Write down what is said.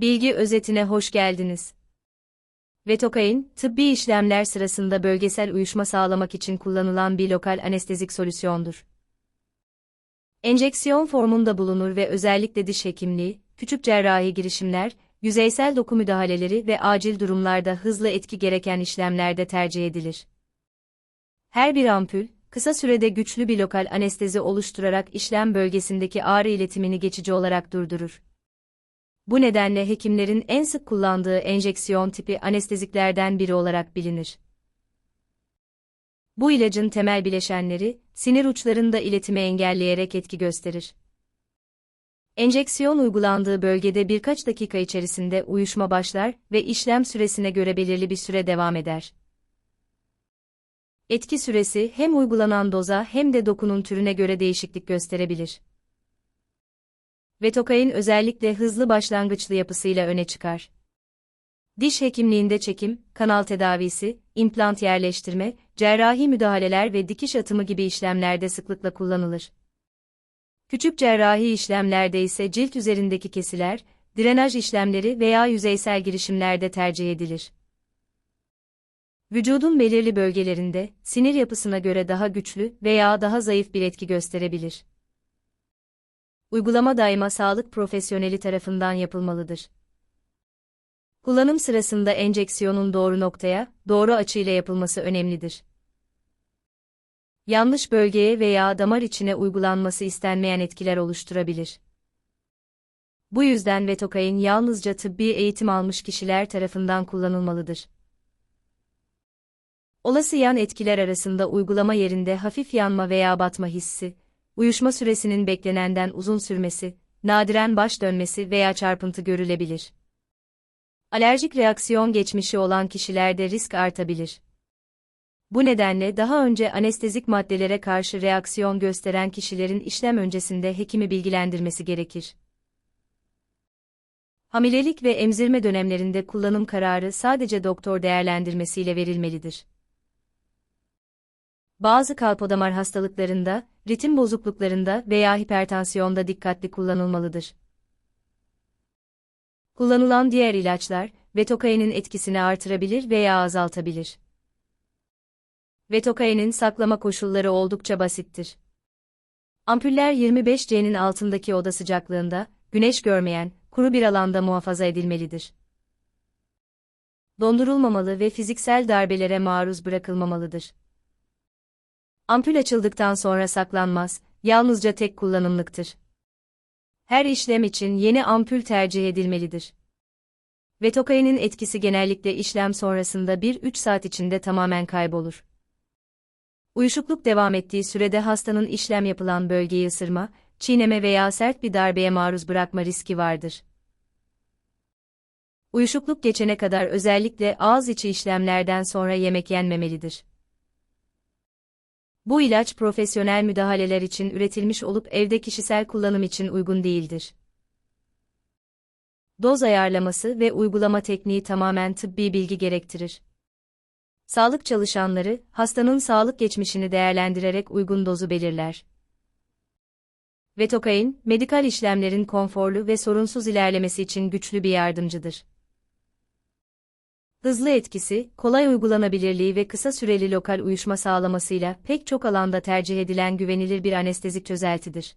Bilgi özetine hoş geldiniz. Vetokain, tıbbi işlemler sırasında bölgesel uyuşma sağlamak için kullanılan bir lokal anestezik solüsyondur. Enjeksiyon formunda bulunur ve özellikle diş hekimliği, küçük cerrahi girişimler, yüzeysel doku müdahaleleri ve acil durumlarda hızlı etki gereken işlemlerde tercih edilir. Her bir ampul, kısa sürede güçlü bir lokal anestezi oluşturarak işlem bölgesindeki ağrı iletimini geçici olarak durdurur. Bu nedenle hekimlerin en sık kullandığı enjeksiyon tipi anesteziklerden biri olarak bilinir. Bu ilacın temel bileşenleri, sinir uçlarında iletimi engelleyerek etki gösterir. Enjeksiyon uygulandığı bölgede birkaç dakika içerisinde uyuşma başlar ve işlem süresine göre belirli bir süre devam eder. Etki süresi hem uygulanan doza hem de dokunun türüne göre değişiklik gösterebilir. Vetokain özellikle hızlı başlangıçlı yapısıyla öne çıkar. Diş hekimliğinde çekim, kanal tedavisi, implant yerleştirme, cerrahi müdahaleler ve dikiş atımı gibi işlemlerde sıklıkla kullanılır. Küçük cerrahi işlemlerde ise cilt üzerindeki kesiler, drenaj işlemleri veya yüzeysel girişimlerde tercih edilir. Vücudun belirli bölgelerinde, sinir yapısına göre daha güçlü veya daha zayıf bir etki gösterebilir. Uygulama daima sağlık profesyoneli tarafından yapılmalıdır. Kullanım sırasında enjeksiyonun doğru noktaya, doğru açıyla yapılması önemlidir. Yanlış bölgeye veya damar içine uygulanması istenmeyen etkiler oluşturabilir. Bu yüzden vetokain yalnızca tıbbi eğitim almış kişiler tarafından kullanılmalıdır. Olası yan etkiler arasında uygulama yerinde hafif yanma veya batma hissi, uyuşma süresinin beklenenden uzun sürmesi, nadiren baş dönmesi veya çarpıntı görülebilir. Alerjik reaksiyon geçmişi olan kişilerde risk artabilir. Bu nedenle daha önce anestezik maddelere karşı reaksiyon gösteren kişilerin işlem öncesinde hekimi bilgilendirmesi gerekir. Hamilelik ve emzirme dönemlerinde kullanım kararı sadece doktor değerlendirmesiyle verilmelidir. Bazı kalpodamar hastalıklarında, ritim bozukluklarında veya hipertansiyonda dikkatli kullanılmalıdır. Kullanılan diğer ilaçlar, vetokainin etkisini artırabilir veya azaltabilir. Vetokainin saklama koşulları oldukça basittir. Ampuller 25C'nin altındaki oda sıcaklığında, güneş görmeyen, kuru bir alanda muhafaza edilmelidir. Dondurulmamalı ve fiziksel darbelere maruz bırakılmamalıdır. Ampul açıldıktan sonra saklanmaz, yalnızca tek kullanımlıktır. Her işlem için yeni ampul tercih edilmelidir. Vetokainin etkisi genellikle işlem sonrasında 1-3 saat içinde tamamen kaybolur. Uyuşukluk devam ettiği sürede hastanın işlem yapılan bölgeyi ısırma, çiğneme veya sert bir darbeye maruz bırakma riski vardır. Uyuşukluk geçene kadar özellikle ağız içi işlemlerden sonra yemek yenmemelidir. Bu ilaç profesyonel müdahaleler için üretilmiş olup evde kişisel kullanım için uygun değildir. Doz ayarlaması ve uygulama tekniği tamamen tıbbi bilgi gerektirir. Sağlık çalışanları, hastanın sağlık geçmişini değerlendirerek uygun dozu belirler. Vetokain, medikal işlemlerin konforlu ve sorunsuz ilerlemesi için güçlü bir yardımcıdır. Hızlı etkisi, kolay uygulanabilirliği ve kısa süreli lokal uyuşma sağlamasıyla pek çok alanda tercih edilen güvenilir bir anestezik çözeltidir.